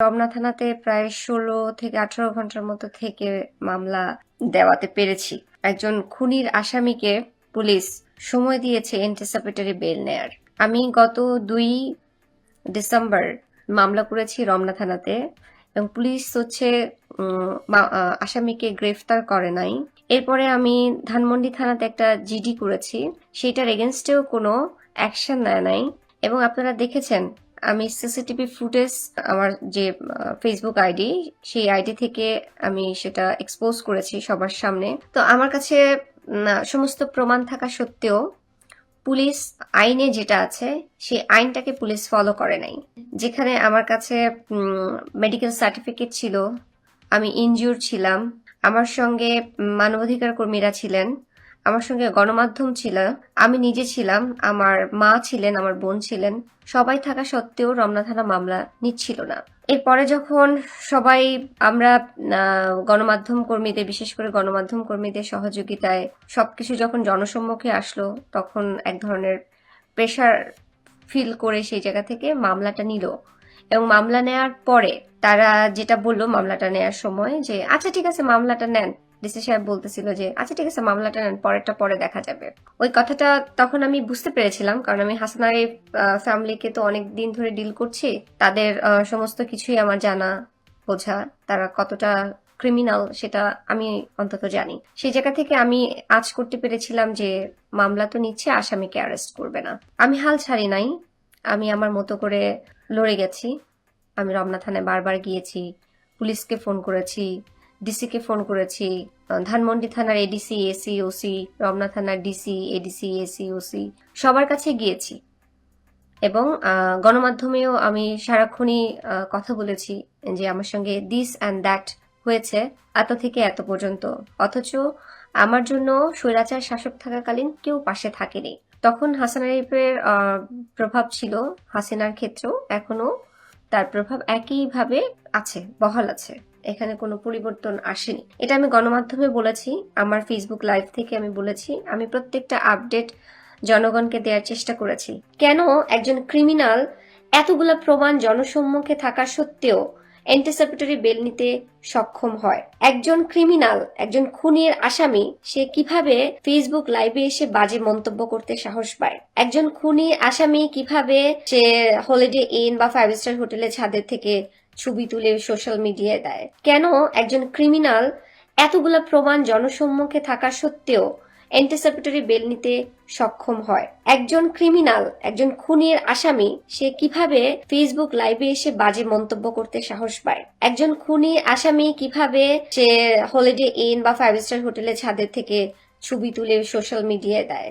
রমনা থানাতে প্রায় ষোলো থেকে আঠারো ঘণ্টার মতো থেকে মামলা দেওয়াতে পেরেছি। একজন খুনির আসামিকে পুলিশ সময় দিয়েছে এন্টিসিপেটরি বেল নেয়ার। আমি গত দুই ডিসেম্বর মামলা করেছি রমনা থানাতে এবং পুলিশ হচ্ছে আসামিকে গ্রেফতার করে নাই। এরপরে আমি ধানমন্ডি থানাতে একটা জিডি করেছি। সেটার এগেনস্টেও কোনো অ্যাকশন নেয় নাই। এবং আপনারা দেখেছেন আমি সিসিটিভি ফুটেজ আমার যে ফেসবুক আইডি সেই আইডি থেকে আমি সেটা এক্সপোজ করেছি সবার সামনে। তো আমার কাছে সমস্ত প্রমাণ থাকা সত্ত্বেও পুলিশ আইনে যেটা আছে, সেই আইনটাকে পুলিশ ফলো করে নাই। যেখানে আমার কাছে মেডিকেল সার্টিফিকেট ছিল, আমি ইনজিওর ছিলাম। আমার সঙ্গে মানবাধিকার কর্মীরা ছিলেন। আমার সঙ্গে গণমাধ্যম ছিল, আমি নিজে ছিলাম, আমার মা ছিলেন, আমার বোন ছিলেন। সবাই থাকা সত্ত্বেও রমনা থানা মামলা নিচ্ছিল না। এরপরে যখন সবাই আমরা গণমাধ্যম কর্মীদের, বিশেষ করে গণমাধ্যম কর্মীদের সহযোগিতায় সবকিছু যখন জনসম্মুখে আসলো, তখন এক ধরনের প্রেশার ফিল করে সেই জায়গা থেকে মামলাটা নিল। এবং মামলা নেওয়ার পরে তারা যেটা বলল মামলাটা নেওয়ার সময় যে আচ্ছা ঠিক আছে, মামলাটা নেন। ডিসি সাহেব বলতেছিল যে আচ্ছা ঠিক আছে, মামলাটা নেন, পরেরটা পরে দেখা যাবে। ওই কথাটা তখন আমি বুঝতে পেরেছিলাম, কারণ আমি হাসানারি ফ্যামিলিকে তো অনেক দিন ধরে ডিল করছি। তাদের সমস্ত কিছুই আমার জানা, বোঝা, তারা কতটা ক্রিমিনাল সেটা আমি অন্তত জানি। সেই জায়গা থেকে আমি আজ করতে পেরেছিলাম যে, মামলা তো নিচ্ছে, আসামিকে অ্যারেস্ট করবে না। আমি হাল ছাড়ি নাই, আমি আমার মতো করে লড়ে গেছি। আমি রমনা থানায় বারবার গিয়েছি, পুলিশকে ফোন করেছি ডিসিকে ফোন করেছি। ধানমন্ডি থানার এডিসি এসি ওসি রমনা থানার ডিসি এডিসি এসি ওসি সবার কাছে গিয়েছি। এবং গণমাধ্যমেও আমি সারাক্ষণই কথা বলেছি যে আমার সঙ্গে দিস অ্যান্ড দ্যাট হয়েছে, এত থেকে এত পর্যন্ত। অথচ আমার জন্য স্বৈরাচার শাসক থাকাকালীন কেউ পাশে থাকেনি। তখন হাসান আরিফের প্রভাব ছিল হাসিনার ক্ষেত্রেও এখনও তার প্রভাব একইভাবে আছে, বহাল আছে। এখানে কোনো পরিবর্তন আসেনি। এটা আমি গণমাধ্যমে বলেছি, আমার ফেসবুক লাইভ থেকে আমি বলেছি, আমি প্রত্যেকটা আপডেট জনগণকে দেওয়ার চেষ্টা করেছি। কেন একজন ক্রিমিনাল এতগুলো প্রমাণ জনসম্মুখে থাকা সত্ত্বেও অ্যান্টিসিপেটরি বেল নিতে সক্ষম হয়। একজন ক্রিমিনাল একজন খুনের আসামি, সে কীভাবে ফেসবুক লাইভে এসে বাজে মন্তব্য করতে সাহস পায়? একজন খুনি আসামি কীভাবে সে হলিডে ইন বা ফাইভ স্টার হোটেলে ছাদের থেকে ছবি তুলে সোশ্যাল মিডিয়ায় দেয়? কেন একজন ক্রিমিনাল এতগুলা প্রমাণ জনসম্মুখে থাকা সত্ত্বেও অ্যান্টিসিপেটরি বেল নিতে সক্ষম হয়। একজন ক্রিমিনাল একজন খুনের আসামি, সে কীভাবে ফেসবুক লাইভে এসে বাজে মন্তব্য করতে সাহস পায়? একজন খুনি আসামি কীভাবে সে হলিডে ইন বা ফাইভ স্টার হোটেলে ছাদের থেকে ছবি তুলে সোশ্যাল মিডিয়ায় দেয়?